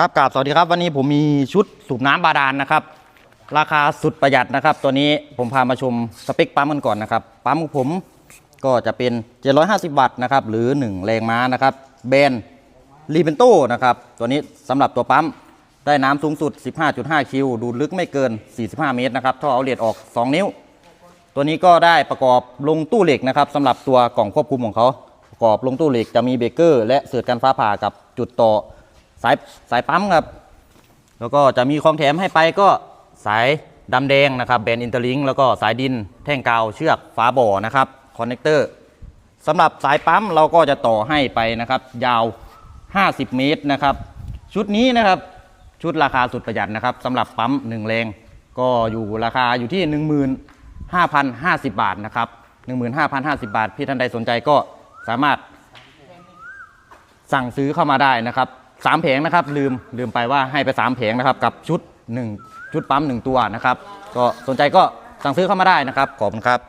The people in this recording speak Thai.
ครับกราบสวัสดีครับ วันนี้ผมมีชุดสูบน้ำบาดาลนะครับ ราคาสุดประหยัดนะครับ ตัวนี้ผมพามาชมสเปคปั๊มกันก่อนนะครับ ปั๊มของผมก็จะเป็น 750 วัตต์นะครับ หรือ 1 แรงม้านะครับ แบรนด์รีเบนโตนะครับ ตัวนี้สำหรับตัวปั๊มได้น้ำสูงสุด 15.5 คิว ดูดลึกไม่เกิน 45 เมตรนะครับท่อเอาเลดออก 2 นิ้ว ตัวนี้ก็ได้ประกอบลงตู้เหล็กนะครับสำหรับตัวกล่องควบคุมของเขาประกอบลงตู้เหล็กจะมีเบรกเกอร์และเสือกันฟ้าผ่ากับจุดต่อ สายสายปั๊มครับ แล้วก็จะมีของแถมให้ไปก็สายดำแดงนะครับแบรนด์อินเตอร์ลิงแล้วก็สายดินแท่งกาวเชือกฝาบ่อนะครับคอนเนคเตอร์สำหรับสายปั๊มเราก็จะต่อให้ไปนะครับ ยาว 50 เมตรนะครับ ชุดนี้นะครับชุดราคาสุดประหยัดนะครับสำหรับปั๊ม1แรง ก็อยู่ราคาอยู่ที่ 15,050 บาทนะครับ15,050 บาท พี่ท่านใดสนใจก็สามารถสั่งซื้อเข้ามาได้นะครับ สามแผงนะครับ ลืมลืมไปว่าให้ไปสามแผงนะครับ กับชุด1ชุดปั๊ม1ตัวนะครับ ก็สนใจก็สั่งซื้อเข้ามาได้นะครับขอบคุณครับ